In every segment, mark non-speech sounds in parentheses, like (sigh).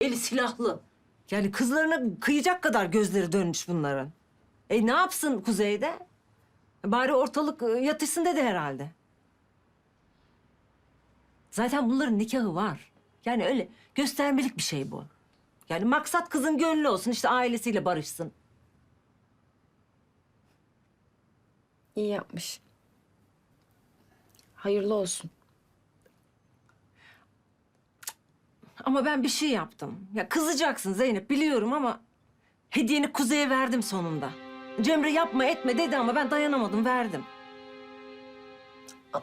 Eli silahlı. Yani kızlarına kıyacak kadar gözleri dönmüş bunların. E ne yapsın Kuzey'de? Bari ortalık e, yatışsın dedi herhalde. Zaten bunların nikahı var. Yani öyle göstermelik bir şey bu. Yani maksat kızın gönlü olsun işte ailesiyle barışsın. İyi yapmış. Hayırlı olsun. Ama ben bir şey yaptım. Ya kızacaksın Zeynep biliyorum ama hediyeni Kuzey'e verdim sonunda. Cemre yapma etme dedi ama ben dayanamadım verdim.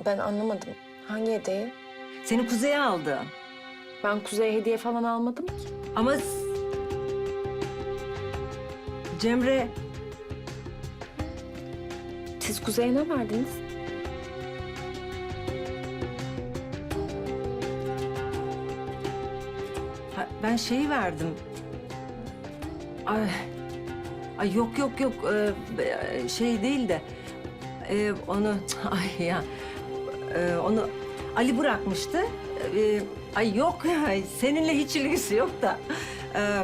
Ben anlamadım. Hangi hediyeyi? Seni Kuzey'e aldı. Ben Kuzey'e hediye falan almadım ki. Ama Cemre Siz Kuzey'e ne verdiniz? Ben şeyi verdim. Ay, ay yok yok yok ee, şey değil de ee, onu (laughs) ay ya ee, onu Ali bırakmıştı. Ee, ay yok (laughs) ya seninle hiç ilgisi yok da. Ee,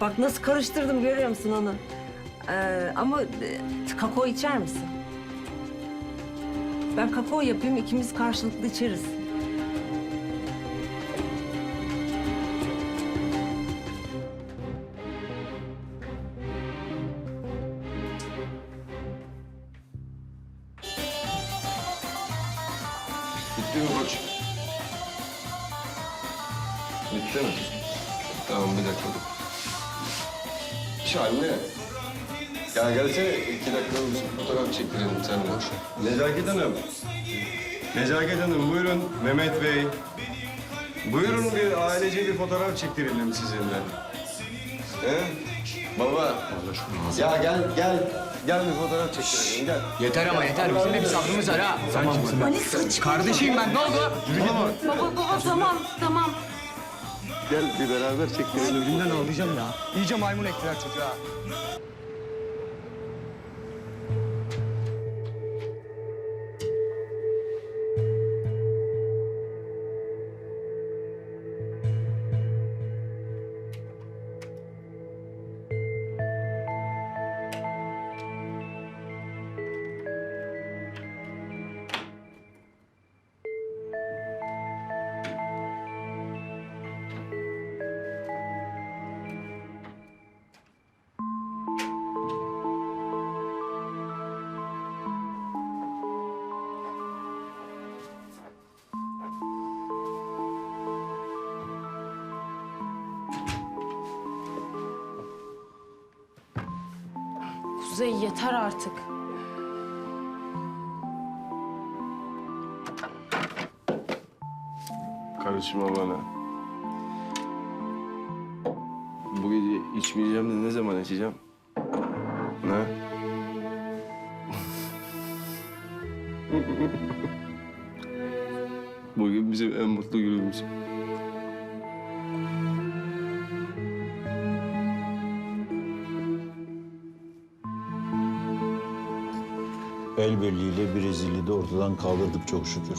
bak nasıl karıştırdım görüyor musun onu? Ee, ama ee, kakao içer misin? Ben kakao yapayım ikimiz karşılıklı içeriz. Bitti mi koç? Bitti mi? Tamam bir dakika dur. Şahane. Ya gelsene iki dakika bir fotoğraf çektirelim seninle. Nezaket Hanım. Nezaket Hanım buyurun Mehmet Bey. Buyurun bir ailece bir fotoğraf çektirelim sizinle. He? Baba. Ya gel gel. Gel bir fotoğraf çektirelim gel. Yeter ama yeter. Bizim de bir sabrımız var ha. Tamam Kardeşim ben ne oldu? Baba baba tamam tamam. Gel bir beraber çektirelim. Elinden ağlayacağım ya. İyice maymun ettiler çocuğa. Kuzey yeter artık. Karışma bana. Bu gece içmeyeceğim de ne zaman içeceğim? Ne? (laughs) Bugün bizim en mutlu günümüz. Birliğiyle bir rezilliği de ortadan kaldırdık çok şükür.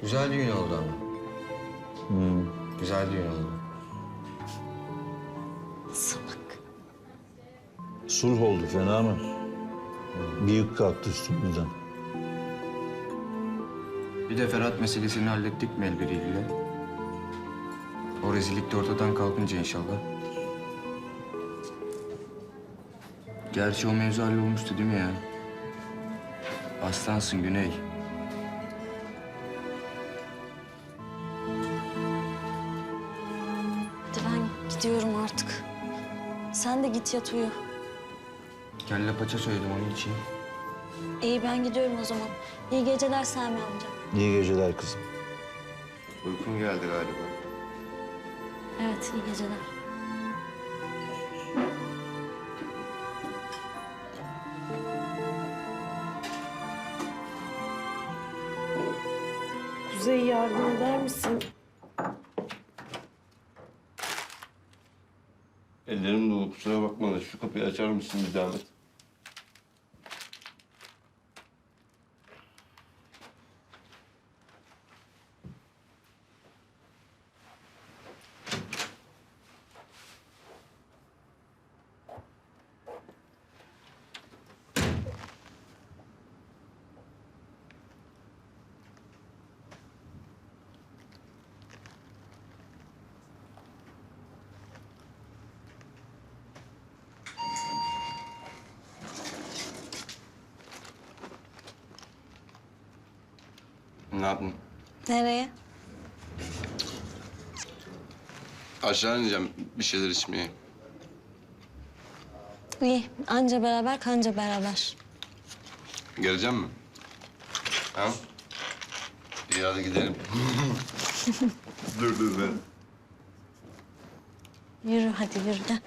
Güzel düğün oldu ama. Güzel düğün oldu. Sulh oldu fena mı? Bir yük kalktı üstümüzden. Bir de Ferhat meselesini hallettik mi elbiriyle? O rezillik de ortadan kalkınca inşallah. Gerçi o mevzu hallolmuştu değil mi ya? Aslansın Güney. Hadi ben gidiyorum artık. Sen de git yat uyu. Kelle paça söyledim onun için. İyi ben gidiyorum o zaman. İyi geceler Sami amca. İyi geceler kızım. Uykun geldi galiba. Evet iyi geceler. Ellerim dolu kusura bakma da şu kapıyı açar mısın bir zahmet? Ne yaptın? Nereye? Aşağı ineceğim bir şeyler içmeye. İyi. Anca beraber kanca beraber. Geleceğim mi? Ha? İyi hadi gidelim. (laughs) dur dur ben. Yürü hadi yürü gel.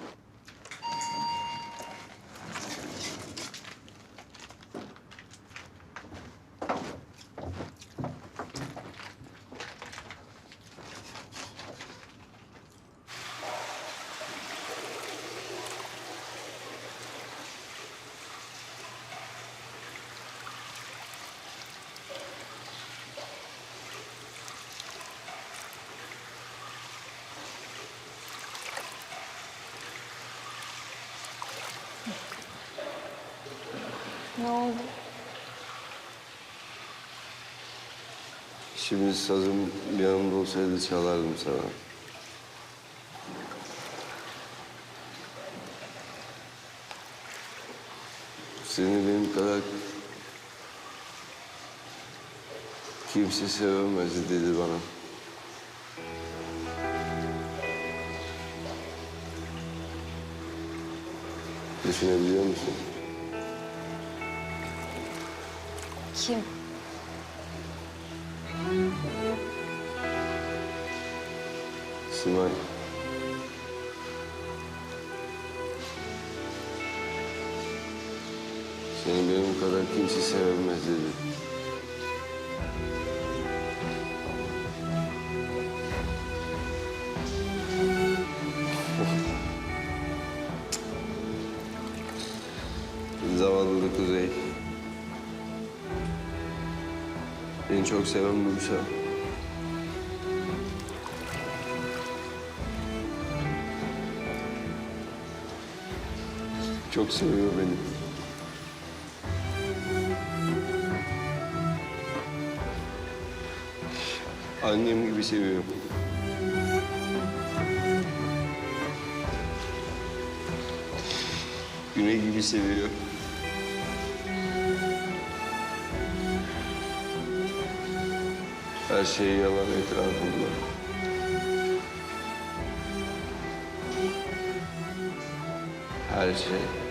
Ne oldu? Şimdi sazım yanımda olsaydı çalardım sana. Seni benim kadar kimse sevemezdi dedi bana. Düşünebiliyor musun? Kim? Simay. Seni benim kadar kimse sevemez dedi. Beni çok seven duysa. Çok seviyor beni. Annem gibi seviyor. Güney gibi seviyor. Her şey yalan etrafımda. Her şey.